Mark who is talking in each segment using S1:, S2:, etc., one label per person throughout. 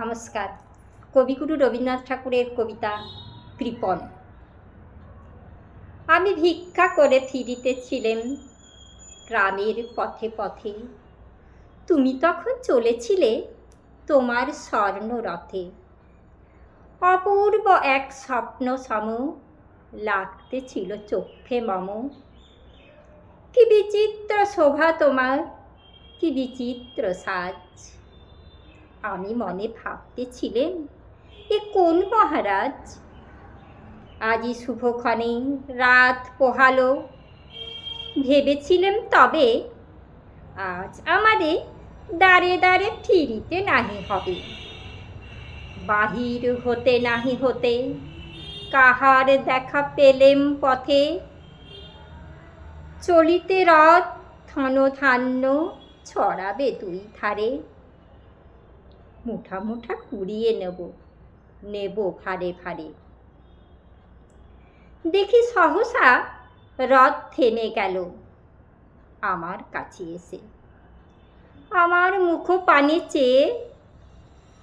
S1: নমস্কার। কবিগুরু রবীন্দ্রনাথ ঠাকুরের কবিতা কৃপণ আমি ভিক্ষা করে ফিরিতেছিলেন গ্রামের পথে পথে। তুমি তখন চলেছিলে তোমার স্বর্ণ রথে। অপূর্ব এক স্বপ্ন সম লাগতেছিল চোখে মম। কি বিচিত্র শোভা তোমার, কি বিচিত্র সাজ। আমি মনে ভাবতেছিলেন এ কোন মহারাজ? আজই শুভক্ষণে রাত পোহালো। ভেবেছিলেম তবে আজ আমারে দাঁড়ে দাঁড়ে ফিরিতে নাহি হবে। বাহির হতে নাহি হতে কাহার দেখা পেলেম পথে। চলিতে রথ থন ধান্য ছড়াবে দুই ধারে। মুঠা মুঠা কুড়িয়ে নেব নেব ভারে ভারে দেখি সহসা রথ থেমে গেল আমার কাছে এসে। আমার মুখ পানে চেয়ে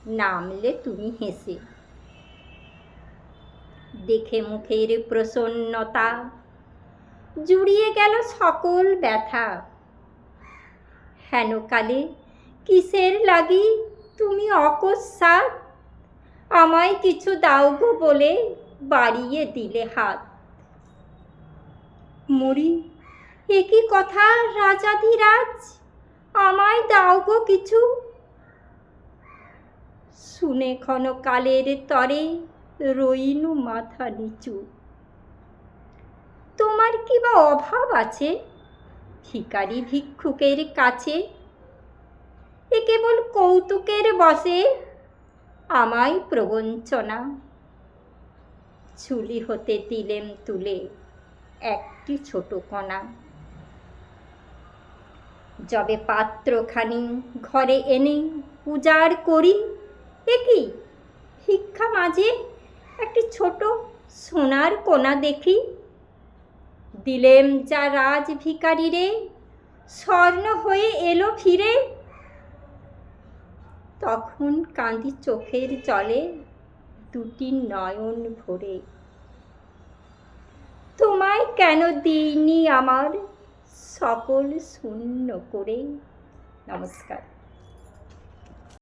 S1: নামলে তুমি হেসে। দেখে মুখের প্রসন্নতা, জুড়িয়ে গেল সকল ব্যথা। হেনকালে কিসের লাগি তুমি অকস্মাৎ আমায় কিছু দাও গো বলে বাড়িয়ে দিলে হাত। মরি একই কথা রাজাধিরাজ আমায় দাও গো কিছু। শুনে ক্ষণকালের তরে রইনু মাথা নিচু। তোমার কি বা অভাব আছে? ভিখারি ভিক্ষুকের কাছে কেবল কৌতুকের বসে আমায় প্রবঞ্চনা। চুলি হতে দিলেম তুলে একটি ছোট কণা। যবে পাত্রখানি ঘরে এনে পূজার করি, এ কি? ভিক্ষা মাঝে একটি ছোট সোনার কোনা দেখি। দিলেম যা রাজ ভিকারি রে স্বর্ণ হয়ে এলো ফিরে তখন কাঁদি চোখের জলে দুটি নয়ন ভরে। তোমায় কেন দিইনি আমার সকল শূন্য করে? নমস্কার।